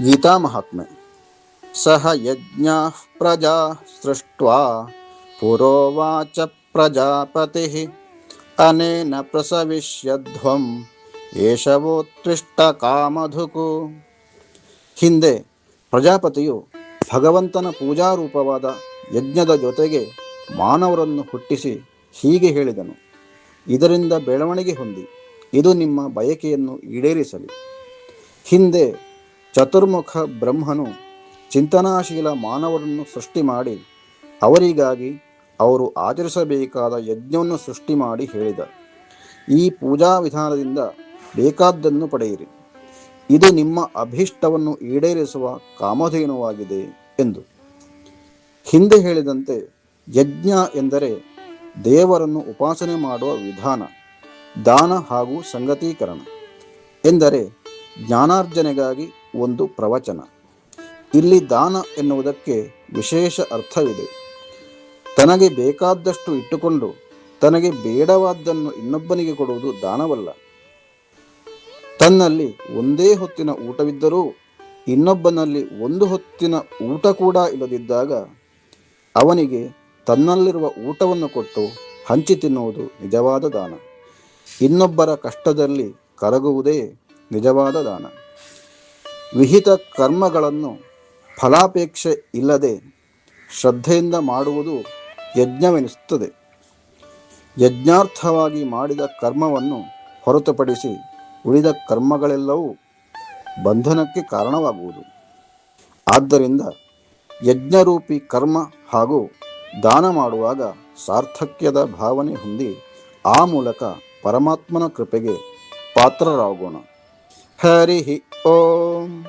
ಗೀತಾಮಹಾತ್ಮೆ ಸಹ ಯಜ್ಞ ಪ್ರಜಾ ಸೃಷ್ಟ್ವಾ ಪುರೋವಾಚ ಪ್ರಜಾಪತಿ ಅನೇನ ಪ್ರಸವಿಷ್ಯಧ್ವಂ ಏಷವೋತ್ಕೃಷ್ಟ ಕಾಮಧುಕು ಹಿಂದೆ ಪ್ರಜಾಪತಿಯು ಭಗವಂತನ ಪೂಜಾರೂಪವಾದ ಯಜ್ಞದ ಜೊತೆಗೆ ಮಾನವರನ್ನು ಹುಟ್ಟಿಸಿ ಹೀಗೆ ಹೇಳಿದನು, ಇದರಿಂದ ಬೆಳವಣಿಗೆ ಹೊಂದಿ, ಇದು ನಿಮ್ಮ ಬಯಕೆಯನ್ನು ಈಡೇರಿಸಲಿ. ಹಿಂದೆ ಚತುರ್ಮುಖ ಬ್ರಹ್ಮನು ಚಿಂತನಾಶೀಲ ಮಾನವರನ್ನು ಸೃಷ್ಟಿ ಮಾಡಿ ಅವರಿಗಾಗಿ ಅವರು ಆಚರಿಸಬೇಕಾದ ಯಜ್ಞವನ್ನು ಸೃಷ್ಟಿ ಮಾಡಿ ಹೇಳಿದ. ಈ ಪೂಜಾ ವಿಧಾನದಿಂದ ಬೇಕಾದ್ದನ್ನು ಪಡೆಯಿರಿ. ಇದು ನಿಮ್ಮ ಅಭೀಷ್ಟವನ್ನು ಈಡೇರಿಸುವ ಕಾಮಧೇನುವಾಗಿದೆ ಎಂದು. ಹಿಂದೆ ಹೇಳಿದಂತೆ ಯಜ್ಞ ಎಂದರೆ ದೇವರನ್ನು ಉಪಾಸನೆ ಮಾಡುವ ವಿಧಾನ, ದಾನ ಹಾಗೂ ಸಂಗತೀಕರಣ ಎಂದರೆ ಜ್ಞಾನಾರ್ಜನೆಗಾಗಿ ಒಂದು ಪ್ರವಚನ. ಇಲ್ಲಿ ದಾನ ಎನ್ನುವುದಕ್ಕೆ ವಿಶೇಷ ಅರ್ಥವಿದೆ. ತನಗೆ ಬೇಕಾದಷ್ಟು ಇಟ್ಟುಕೊಂಡು ತನಗೆ ಬೇಡವಾದ್ದನ್ನು ಇನ್ನೊಬ್ಬನಿಗೆ ಕೊಡುವುದು ದಾನವಲ್ಲ. ತನ್ನಲ್ಲಿ ಒಂದೇ ಹೊತ್ತಿನ ಊಟವಿದ್ದರೂ ಇನ್ನೊಬ್ಬನಲ್ಲಿ ಒಂದು ಹೊತ್ತಿನ ಊಟ ಕೂಡ ಇಲ್ಲದಿದ್ದಾಗ ಅವನಿಗೆ ತನ್ನಲ್ಲಿರುವ ಊಟವನ್ನು ಕೊಟ್ಟು ಹಂಚಿ ತಿನ್ನುವುದು ನಿಜವಾದ ದಾನ. ಇನ್ನೊಬ್ಬರ ಕಷ್ಟದಲ್ಲಿ ಕರಗುವುದೇ ನಿಜವಾದ ದಾನ. ವಿಹಿತ ಕರ್ಮಗಳನ್ನು ಫಲಾಪೇಕ್ಷೆ ಇಲ್ಲದೆ ಶ್ರದ್ಧೆಯಿಂದ ಮಾಡುವುದು ಯಜ್ಞವೆನಿಸುತ್ತದೆ. ಯಜ್ಞಾರ್ಥವಾಗಿ ಮಾಡಿದ ಕರ್ಮವನ್ನು ಹೊರತುಪಡಿಸಿ ಉಳಿದ ಕರ್ಮಗಳೆಲ್ಲವೂ ಬಂಧನಕ್ಕೆ ಕಾರಣವಾಗುವುದು. ಆದ್ದರಿಂದ ಯಜ್ಞರೂಪಿ ಕರ್ಮ ಹಾಗೂ ದಾನ ಮಾಡುವಾಗ ಸಾರ್ಥಕ್ಯದ ಭಾವನೆ ಹೊಂದಿ ಆ ಮೂಲಕ ಪರಮಾತ್ಮನ ಕೃಪೆಗೆ ಪಾತ್ರರಾಗೋಣ. ಹರಿ Om.